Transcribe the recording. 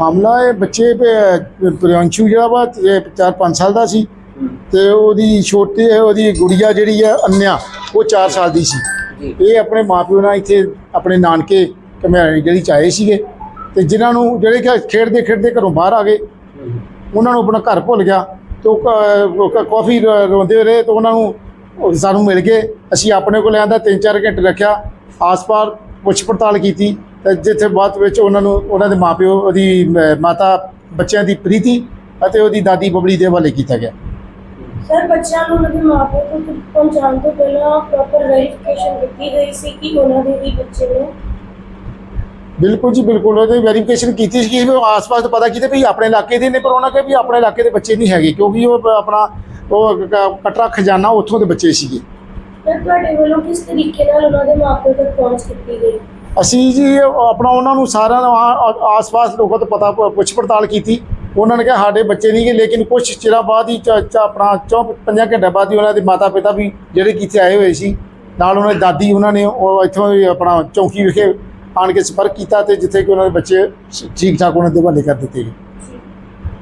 ਮਾਮਲਾ ਇਹ ਬੱਚੇ ਪ- ਪ੍ਰਿयांशु ਜਿਹੜਾ ਵਾ 4-5 ਸਾਲ ਦਾ ਸੀ ਤੇ ਉਹਦੀ ਛੋਟੀ ਉਹਦੀ ਗੁੜੀਆ ਜਿਹੜੀ ਆ ਅੰਨਿਆ ਉਹ 4 ਸਾਲ ਦੀ ਸੀ। ਇਹ ਆਪਣੇ ਮਾਪਿਓ ਨਾਲ ਇੱਥੇ ਆਪਣੇ ਨਾਨਕੇ ਕਮਿਆਣੀ ਜਿਹੜੀ ਚ ਆਏ ਸੀਗੇ ਤੇ ਜਿਨ੍ਹਾਂ ਨੂੰ ਜਿਹੜੇ ਕਿ ਖੇਡਦੇ ਖੇਡਦੇ ਘਰੋਂ ਬਾਹਰ ਆ ਗਏ। ਉਹਨਾਂ ਨੂੰ ਆਪਣਾ ਘਰ ਭੁੱਲ ਗਿਆ ਤੇ ਕ- ਕ- ਕਾਫੀ ਰੋਂਦੇ ਰਹੇ ਤੇ ਉਹਨਾਂ ਨੂੰ ਸਾਨੂੰ ਮਿਲ ਗਏ। ਅਸੀਂ ਆਪਣੇ ਕੋਲ ਆਂਦਾ 3-4 ਘੰਟੇ ਰੱਖਿਆ ਆਸ-ਪਾਰ ਪੁੱਛ ਪੜਤਾਲ ਕੀਤੀ। ਤੇ ਜਿੱਥੇ ਬਾਅਦ ਵਿੱਚ ਉਹਨਾਂ ਨੂੰ ਉਹਨਾਂ ਦੇ ਮਾਪਿਓ ਉਹਦੀ ਮਾਤਾ ਬੱਚਿਆਂ ਦੀ ਪ੍ਰੀਤੀ ਅਤੇ ਉਹਦੀ ਦਾਦੀ ਬਬਲੀ ਦੇ ਹਵਾਲੇ ਕੀਤਾ ਗਿਆ। ਸਰ ਬੱਚਿਆਂ ਨੂੰ ਉਹਨਾਂ ਦੇ ਮਾਪਿਆਂ ਤੱਕ ਪਹੁੰਚਾਉਣ ਤੋਂ ਪਹਿਲਾਂ ਪ੍ਰੋਪਰ ਵੈਰੀਫਿਕੇਸ਼ਨ ਕੀਤੀ ਗਈ ਸੀ ਕਿ ਉਹਨਾਂ ਦੇ ਹੀ ਬੱਚੇ ਨੇ? ਬਿਲਕੁਲ ਜੀ ਬਿਲਕੁਲ। ਉਹਦੇ ਵੈਰੀਫਿਕੇਸ਼ਨ ਕੀਤੀ ਸੀ ਕਿ ਉਹ ਆਸ-ਪਾਸ ਤਾਂ ਪਤਾ ਕੀਤੇ ਵੀ ਆਪਣੇ ਇਲਾਕੇ ਦੇ ਨੇ ਪਰ ਉਹਨਾਂ ਕੇ ਵੀ ਆਪਣੇ ਇਲਾਕੇ ਦੇ ਬੱਚੇ ਨਹੀਂ ਹੈਗੇ ਕਿਉਂਕਿ ਉਹ ਆਪਣਾ ਉਹ ਕਟਰਾ ਖਜ਼ਾਨਾ ਉੱਥੋਂ ਦੇ ਬੱਚੇ ਸੀਗੇ। ਸਰ ਤੁਹਾਡੇ ਵੱਲੋਂ ਕਿਸ ਤਰੀਕੇ ਨਾਲ ਉਹਨਾਂ ਦੇ ਮਾਪਿਆਂ ਤੱਕ ਪਹੁੰਚ ਕੀਤੀ ਗਈ? ਅਸੀਂ ਜੀ ਆਪਣਾ ਉਹਨਾਂ ਨੂੰ ਸਾਰਿਆਂ ਨੂੰ ਆ- ਆਸ-ਪਾਸ ਲੋਕਾਂ ਤੋਂ ਪਤਾ ਪੁੱਛ ਪੜਤਾਲ ਕੀਤੀ। ਉਹਨਾਂ ਨੇ ਕਿਹਾ ਸਾਡੇ ਬੱਚੇ ਨਹੀਂ ਗਏ, ਲੇਕਿਨ ਕੁਝ ਚਿਰਾਂ ਬਾਅਦ ਹੀ ਚ- ਆਪਣਾ ਚੌਂ ਪੰਜਾਂ ਘੰਟੇ ਬਾਅਦ ਹੀ ਉਹਨਾਂ ਦੇ ਮਾਤਾ ਪਿਤਾ ਵੀ ਜਿਹੜੇ ਕਿ ਇੱਥੇ ਆਏ ਹੋਏ ਸੀ, ਨਾਲ ਉਹਨਾਂ ਦੀ ਦਾਦੀ, ਉਹਨਾਂ ਨੇ ਉਹ ਇੱਥੋਂ ਹੀ ਆਪਣਾ ਚੌਂਕੀ ਵਿਖੇ ਆਣ ਕੇ ਸੰਪਰਕ ਕੀਤਾ ਤੇ ਜਿੱਥੇ ਕਿ ਉਹਨਾਂ ਦੇ ਬੱਚੇ ਠੀਕ ਠਾਕ ਉਹਨਾਂ ਦੇ ਹਵਾਲੇ ਕਰ ਦਿੱਤੇ ਗਏ।